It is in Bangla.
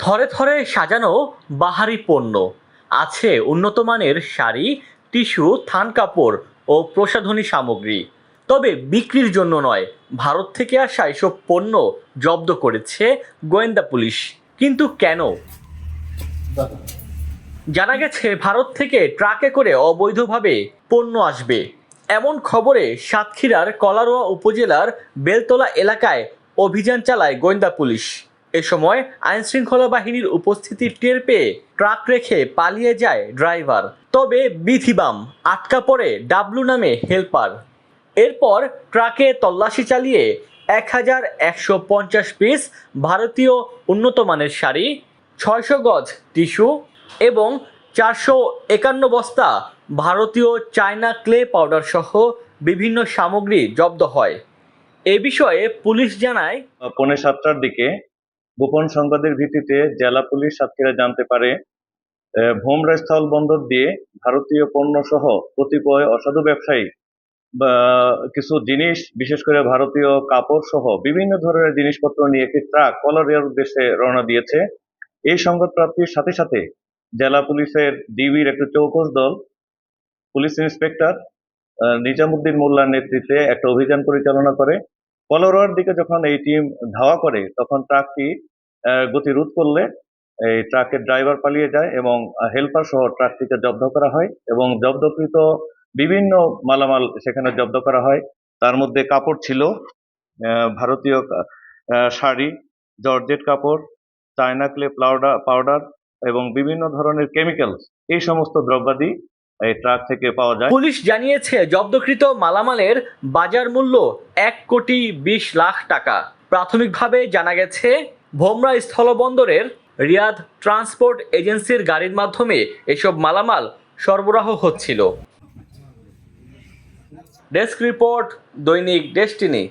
থরে থরে সাজানো বাহারি পণ্য। আছে উন্নত মানের শাড়ি, টিস্যু, থান কাপড় ও প্রসাধনী সামগ্রী। তবে বিক্রির জন্য নয়, ভারত থেকে আসা এসব পণ্য জব্দ করেছে গোয়েন্দা পুলিশ। কিন্তু কেন? জানা গেছে, ভারত থেকে ট্রাকে করে অবৈধভাবে পণ্য আসবে। এমন খবরে সাতক্ষীরার কলারোয়া উপজেলার বেলতলা এলাকায় অভিযান চালায় গোয়েন্দা পুলিশ। এ সময় আইনশৃঙ্খলা বাহিনীর উপস্থিতি টের পেয়ে ট্রাক রেখে পালিয়ে যায় ড্রাইভার। তবে বিধিবাম আটকা পড়ে ডাবলু নামে হেলপার। এরপর ট্রাকে তল্লাশি চালিয়ে এক হাজার একশো পঞ্চাশ পিস ভারতীয় উন্নত মানের শাড়ি, ছয়শো গজ টিস্যু এবং চারশো একান্ন বস্তা ভারতীয় চায়না ক্লে পাউডার সহ বিভিন্ন সামগ্রী জব্দ হয়। এ বিষয়ে পুলিশ জানায়, পৌনে সাতটার দিকে গোপন সংবাদের ভিত্তিতে জেলা পুলিশ সাতক্ষীরা জানতে পারে ভোমরা স্থল বন্দর দিয়ে ভারতীয় পণ্য সহ কতিপয় অসাধু ব্যবসায়ী কিছু জিনিস, বিশেষ করে ভারতীয় কাপড় সহ বিভিন্ন ধরনের জিনিসপত্র নিয়ে একটি ট্রাক কলারিয়ার উদ্দেশ্যে রওনা দিয়েছে। এই সংবাদ প্রাপ্তির সাথে সাথে জেলা পুলিশের ডিবির একটি চৌকস দল, পুলিশ ইন্সপেক্টর নিজামুদ্দিন মোল্লার নেতৃত্বে একটা অভিযান পরিচালনা করে। কলোরার দিকে যখন এই টিম ধাওয়া করে, তখন ট্রাকটি গতি রোধ করলে এই ট্রাকের ড্রাইভার পালিয়ে যায় এবং হেল্পার সহ ট্রাকটিকে জব্দ করা হয় এবং জব্দকৃত বিভিন্ন মালামাল সেখানে জব্দ করা হয়। তার মধ্যে কাপড় ছিল ভারতীয় শাড়ি, জর্জেট কাপড়, চায়না ক্লে পাউডার পাউডার এবং বিভিন্ন ধরনের কেমিক্যালস এই সমস্ত দ্রব্যাদি এই ট্রাক থেকে পাওয়া যায়। পুলিশ জানিয়েছে, জব্দকৃত মালামালের বাজার মূল্য এক কোটি বিশ লাখ টাকা। প্রাথমিকভাবে জানা গেছে, ভোমরা স্থলবন্দরের রিয়াদ ট্রান্সপোর্ট এজেন্সির গাড়ির মাধ্যমে এসব মালামাল সরবরাহ হচ্ছিল। Desk report, Dainik Destiny.